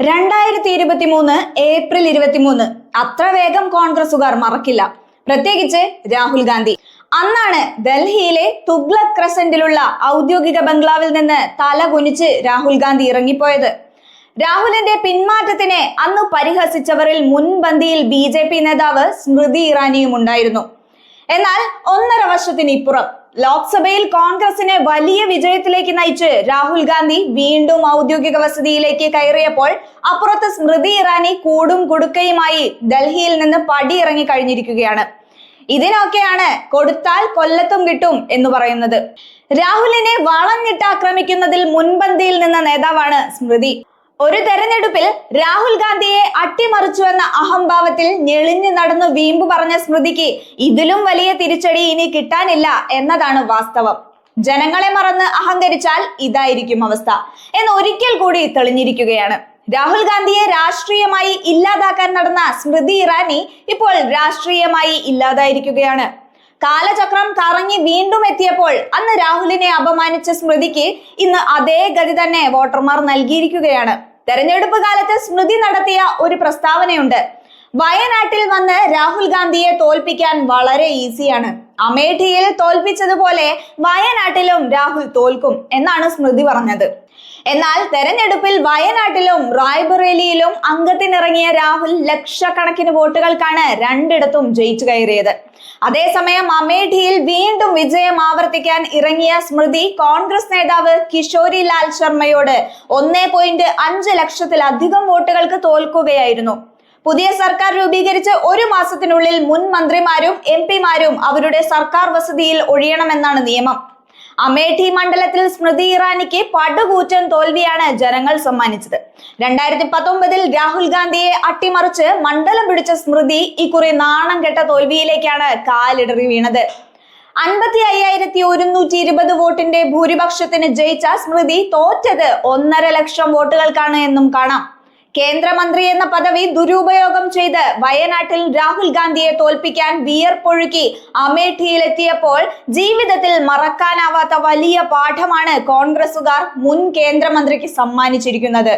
രണ്ടായിരത്തി ഇരുപത്തി മൂന്ന് ഏപ്രിൽ ഇരുപത്തിമൂന്ന്. അത്ര വേഗം കോൺഗ്രസുകാർ മറക്കില്ല. പ്രത്യേകിച്ച് രാഹുൽ ഗാന്ധി. അന്നാണ് ഡൽഹിയിലെ തുഗ്ലക് ക്രസന്റിലുള്ള ഔദ്യോഗിക ബംഗ്ലാവിൽ നിന്ന് തല കുനിച്ച് രാഹുൽ ഗാന്ധി ഇറങ്ങിപ്പോയത്. രാഹുലിന്റെ പിന്മാറ്റത്തിനെ അന്ന് പരിഹസിച്ചവരിൽ മുൻപന്തിയിൽ ബി ജെ പി നേതാവ് സ്മൃതി ഇറാനിയും ഉണ്ടായിരുന്നു. എന്നാൽ ഒന്നര വർഷത്തിന് ഇപ്പുറം ലോക്സഭയിൽ കോൺഗ്രസിനെ വലിയ വിജയത്തിലേക്ക് നയിച്ച് രാഹുൽ ഗാന്ധി വീണ്ടും ഔദ്യോഗിക വസതിയിലേക്ക് കയറിയപ്പോൾ അപ്പുറത്ത് സ്മൃതി ഇറാനി കൂടും കുടുക്കയുമായി ഡൽഹിയിൽ നിന്ന് പടിയിറങ്ങി കഴിഞ്ഞിരിക്കുകയാണ്. ഇതിനൊക്കെയാണ് കൊടുത്താൽ കൊല്ലത്തും കിട്ടും എന്ന് പറയുന്നത്. രാഹുലിനെ വളഞ്ഞിട്ട് ആക്രമിക്കുന്നതിൽ മുൻപന്തിയിൽ നിന്ന നേതാവാണ് സ്മൃതി. ഒരു തെരഞ്ഞെടുപ്പിൽ രാഹുൽ ഗാന്ധിയെ അട്ടിമറിച്ചുവെന്ന അഹംഭാവത്തിൽ ഞെളിഞ്ഞു നടന്നു വീമ്പു പറഞ്ഞ സ്മൃതിക്ക് ഇതിലും വലിയ തിരിച്ചടി ഇനി കിട്ടാനില്ല എന്നതാണ് വാസ്തവം. ജനങ്ങളെ മറന്ന് അഹങ്കരിച്ചാൽ ഇതായിരിക്കും അവസ്ഥ എന്ന് ഒരിക്കൽ കൂടി തെളിഞ്ഞിരിക്കുകയാണ്. രാഹുൽ ഗാന്ധിയെ രാഷ്ട്രീയമായി ഇല്ലാതാക്കാൻ നടന്ന സ്മൃതി ഇറാനി ഇപ്പോൾ രാഷ്ട്രീയമായി ഇല്ലാതായിരിക്കുകയാണ്. കാലചക്രം കറങ്ങി വീണ്ടും എത്തിയപ്പോൾ അന്ന് രാഹുലിനെ അപമാനിച്ച സ്മൃതിക്ക് ഇന്ന് അതേ ഗതി തന്നെ വോട്ടർമാർ നൽകിയിരിക്കുകയാണ്. തെരഞ്ഞെടുപ്പ് കാലത്ത് സ്മൃതി നടത്തിയ ഒരു പ്രസ്താവനയുണ്ട്. വയനാട്ടിൽ വന്ന് രാഹുൽ ഗാന്ധിയെ തോൽപ്പിക്കാൻ വളരെ ഈസിയാണ്. അമേഠിയിൽ തോൽപ്പിച്ചതുപോലെ വയനാട്ടിലും രാഹുൽ തോൽക്കും എന്നാണ് സ്മൃതി പറഞ്ഞത്. എന്നാൽ തെരഞ്ഞെടുപ്പിൽ വയനാട്ടിലും റായ്ബറേലിയിലും അംഗത്തിനിറങ്ങിയ രാഹുൽ ലക്ഷക്കണക്കിന് വോട്ടുകൾക്കാണ് രണ്ടിടത്തും ജയിച്ചു കയറിയത്. അതേസമയം അമേഠിയിൽ വീണ്ടും വിജയം ആവർത്തിക്കാൻ ഇറങ്ങിയ സ്മൃതി കോൺഗ്രസ് നേതാവ് കിഷോരി ലാൽ ശർമ്മയോട് ഒന്നേ പോയിന്റ് അഞ്ച് ലക്ഷത്തിലധികം വോട്ടുകൾക്ക് തോൽക്കുകയായിരുന്നു. പുതിയ സർക്കാർ രൂപീകരിച്ച് ഒരു മാസത്തിനുള്ളിൽ മുൻ മന്ത്രിമാരും എം പിമാരും അവരുടെ സർക്കാർ വസതിയിൽ ഒഴിയണമെന്നാണ് നിയമം. അമേഠി മണ്ഡലത്തിൽ സ്മൃതി ഇറാനിക്ക് പടുകൂറ്റൻ തോൽവിയാണ് ജനങ്ങൾ സമ്മാനിച്ചത്. രണ്ടായിരത്തി പത്തൊമ്പതിൽ രാഹുൽ ഗാന്ധിയെ അട്ടിമറിച്ച് മണ്ഡലം പിടിച്ച സ്മൃതി ഇക്കുറി നാണം കെട്ട തോൽവിയിലേക്കാണ് കാലിടറി വീണത്. അൻപത്തി അയ്യായിരത്തി ഒരുന്നൂറ്റി ഇരുപത് വോട്ടിന്റെ ഭൂരിപക്ഷത്തിന് ജയിച്ച സ്മൃതി തോറ്റത് ഒന്നര ലക്ഷം വോട്ടുകൾക്കാണ് എന്നും കാണാം. കേന്ദ്രമന്ത്രി എന്ന പദവി ദുരുപയോഗം ചെയ്ത് വയനാട്ടിൽ രാഹുൽ ഗാന്ധിയെ തോൽപ്പിക്കാൻ വിയർപ്പൊഴുക്കി അമേഠിയിലെത്തിയപ്പോൾ ജീവിതത്തിൽ മറക്കാനാവാത്ത വലിയ പാഠമാണ് കോൺഗ്രസുകാർ മുൻ കേന്ദ്രമന്ത്രിക്ക് സമ്മാനിച്ചിരിക്കുന്നത്.